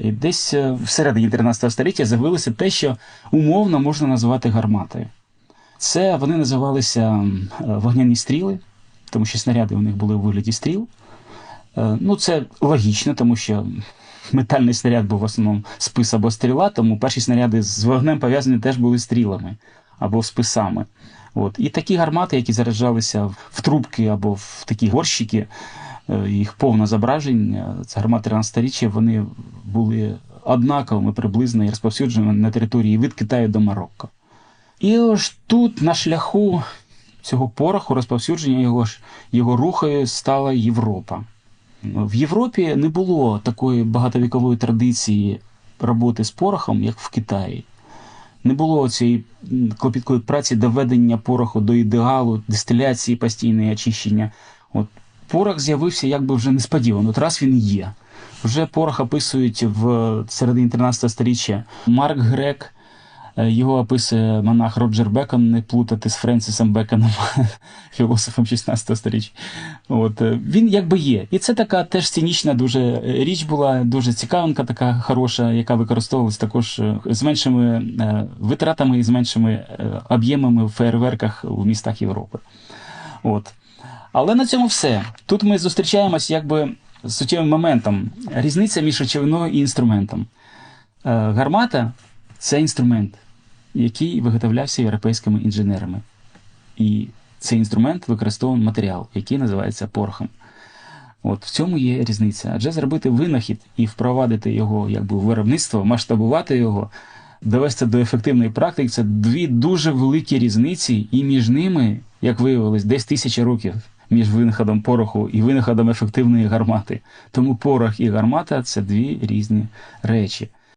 І десь е, всередині 13 століття з'явилося те, що умовно можна назвати гарматою. Це вони називалися е, вогняні стріли, тому що снаряди у них були у вигляді стріл. Е, Ну, це логічно, тому що метальний снаряд був в основному спис або стріла, тому перші снаряди з вогнем пов'язані теж були стрілами або списами. От. І такі гармати, які заряджалися в трубки або в такі горщики, їх повне зображення, це гармати 13-річчя, вони були однаковими приблизно і розповсюджені на території від Китаю до Марокко. І ось тут на шляху цього пороху, розповсюдження його його рухою стала Європа. В Європі не було такої багатовікової традиції роботи з порохом, як в Китаї. Не було цієї клопіткої праці доведення пороху до ідеалу, дистиляції постійної очищення. От порох з'явився якби вже несподівано. От раз він є. Вже порох описують в середині 13 століття Марк Грек. Е, Його описує монах Роджер Бекон, не плутати з Френсісом Беконом, філософом 16 століття. От, е, він якби є. І це така теж сценічна дуже е, річ була, дуже цікавинка, така хороша, яка використовувалась також з меншими витратами і з меншими об'ємами в фейерверках у містах Європи. От. Але на цьому все. Тут ми зустрічаємось якби суттєвим моментом. Різниця між речовиною і інструментом. Е, Гармата це інструмент, який виготовлявся європейськими інженерами. І цей інструмент використовує матеріал, який називається порохом. От в цьому є різниця. Адже зробити винахід і впровадити його якби, в виробництво, масштабувати його, довести до ефективної практики це дві дуже великі різниці, і між ними, як виявилось, десь тисяча років між винаходом пороху і винаходом ефективної гармати. Тому порох і гармата це дві різні речі.